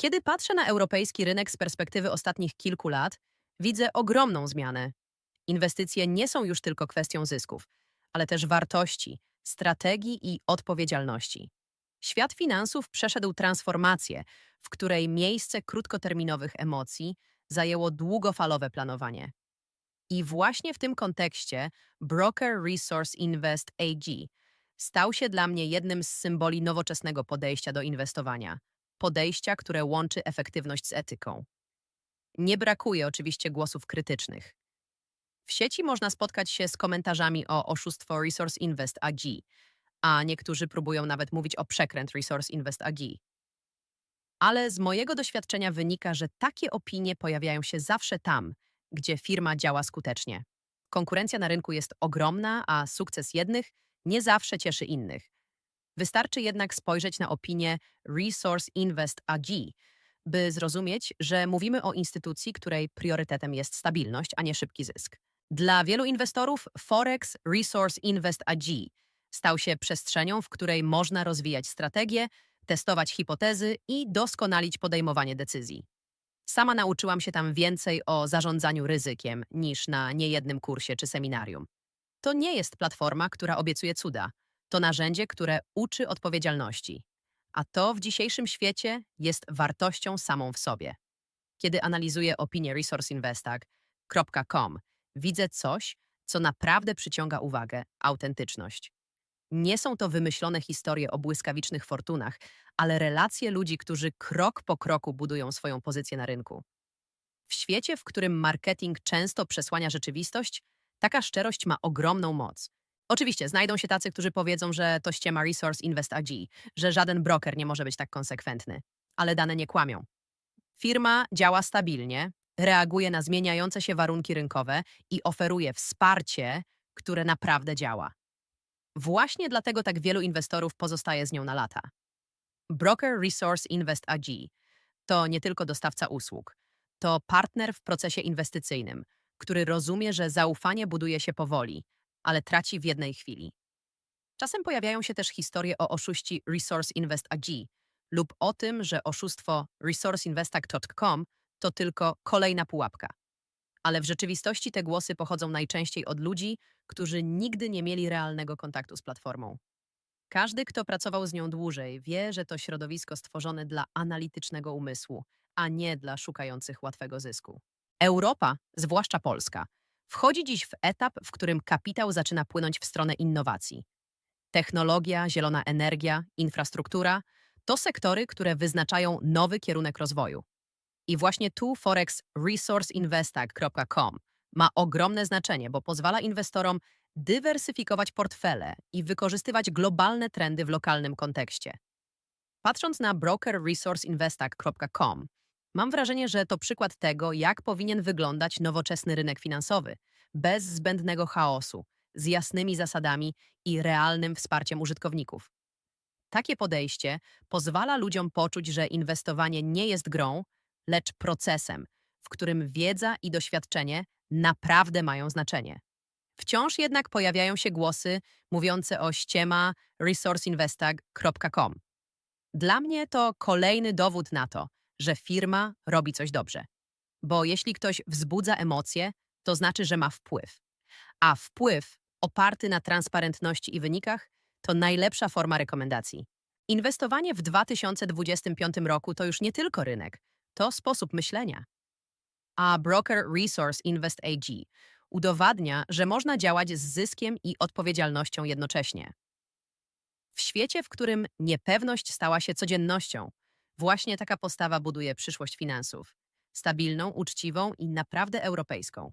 Kiedy patrzę na europejski rynek z perspektywy ostatnich kilku lat, widzę ogromną zmianę. Inwestycje nie są już tylko kwestią zysków, ale też wartości, strategii i odpowiedzialności. Świat finansów przeszedł transformację, w której miejsce krótkoterminowych emocji zajęło długofalowe planowanie. I właśnie w tym kontekście Broker Resource Invest AG stał się dla mnie jednym z symboli nowoczesnego podejścia do inwestowania. Podejścia, które łączy efektywność z etyką. Nie brakuje oczywiście głosów krytycznych. W sieci można spotkać się z komentarzami o oszustwo Resource Invest AG, a niektórzy próbują nawet mówić o przekręt Resource Invest AG. Ale z mojego doświadczenia wynika, że takie opinie pojawiają się zawsze tam, gdzie firma działa skutecznie. Konkurencja na rynku jest ogromna, a sukces jednych nie zawsze cieszy innych. Wystarczy jednak spojrzeć na opinię Resource Invest AG, by zrozumieć, że mówimy o instytucji, której priorytetem jest stabilność, a nie szybki zysk. Dla wielu inwestorów Forex Resource Invest AG stał się przestrzenią, w której można rozwijać strategie, testować hipotezy i doskonalić podejmowanie decyzji. Sama nauczyłam się tam więcej o zarządzaniu ryzykiem niż na niejednym kursie czy seminarium. To nie jest platforma, która obiecuje cuda. To narzędzie, które uczy odpowiedzialności. A to w dzisiejszym świecie jest wartością samą w sobie. Kiedy analizuję opinię resourceinvestag.com, widzę coś, co naprawdę przyciąga uwagę autentyczność. Nie są to wymyślone historie o błyskawicznych fortunach, ale relacje ludzi, którzy krok po kroku budują swoją pozycję na rynku. W świecie, w którym marketing często przesłania rzeczywistość, taka szczerość ma ogromną moc. Oczywiście znajdą się tacy, którzy powiedzą, że to ściema Resource Invest AG, że żaden broker nie może być tak konsekwentny, ale dane nie kłamią. Firma działa stabilnie, reaguje na zmieniające się warunki rynkowe i oferuje wsparcie, które naprawdę działa. Właśnie dlatego tak wielu inwestorów pozostaje z nią na lata. Broker Resource Invest AG to nie tylko dostawca usług, to partner w procesie inwestycyjnym, który rozumie, że zaufanie buduje się powoli, ale traci w jednej chwili. Czasem pojawiają się też historie o oszuści Resource Invest AG lub o tym, że oszustwo resourceinvestag.com to tylko kolejna pułapka. Ale w rzeczywistości te głosy pochodzą najczęściej od ludzi, którzy nigdy nie mieli realnego kontaktu z platformą. Każdy, kto pracował z nią dłużej, wie, że to środowisko stworzone dla analitycznego umysłu, a nie dla szukających łatwego zysku. Europa, zwłaszcza Polska, wchodzi dziś w etap, w którym kapitał zaczyna płynąć w stronę innowacji. Technologia, zielona energia, infrastruktura to sektory, które wyznaczają nowy kierunek rozwoju. I właśnie tu Forex resourceinvestag.com ma ogromne znaczenie, bo pozwala inwestorom dywersyfikować portfele i wykorzystywać globalne trendy w lokalnym kontekście. Patrząc na brokerresourceinvestag.com, mam wrażenie, że to przykład tego, jak powinien wyglądać nowoczesny rynek finansowy, bez zbędnego chaosu, z jasnymi zasadami i realnym wsparciem użytkowników. Takie podejście pozwala ludziom poczuć, że inwestowanie nie jest grą, lecz procesem, w którym wiedza i doświadczenie naprawdę mają znaczenie. Wciąż jednak pojawiają się głosy mówiące o ściema resourceinvestag.com. Dla mnie to kolejny dowód na to, że firma robi coś dobrze. Bo jeśli ktoś wzbudza emocje, to znaczy, że ma wpływ. A wpływ oparty na transparentności i wynikach to najlepsza forma rekomendacji. Inwestowanie w 2025 roku to już nie tylko rynek, to sposób myślenia. A Broker Resource Invest AG udowadnia, że można działać z zyskiem i odpowiedzialnością jednocześnie. W świecie, w którym niepewność stała się codziennością, właśnie taka postawa buduje przyszłość finansów stabilną, uczciwą i naprawdę europejską.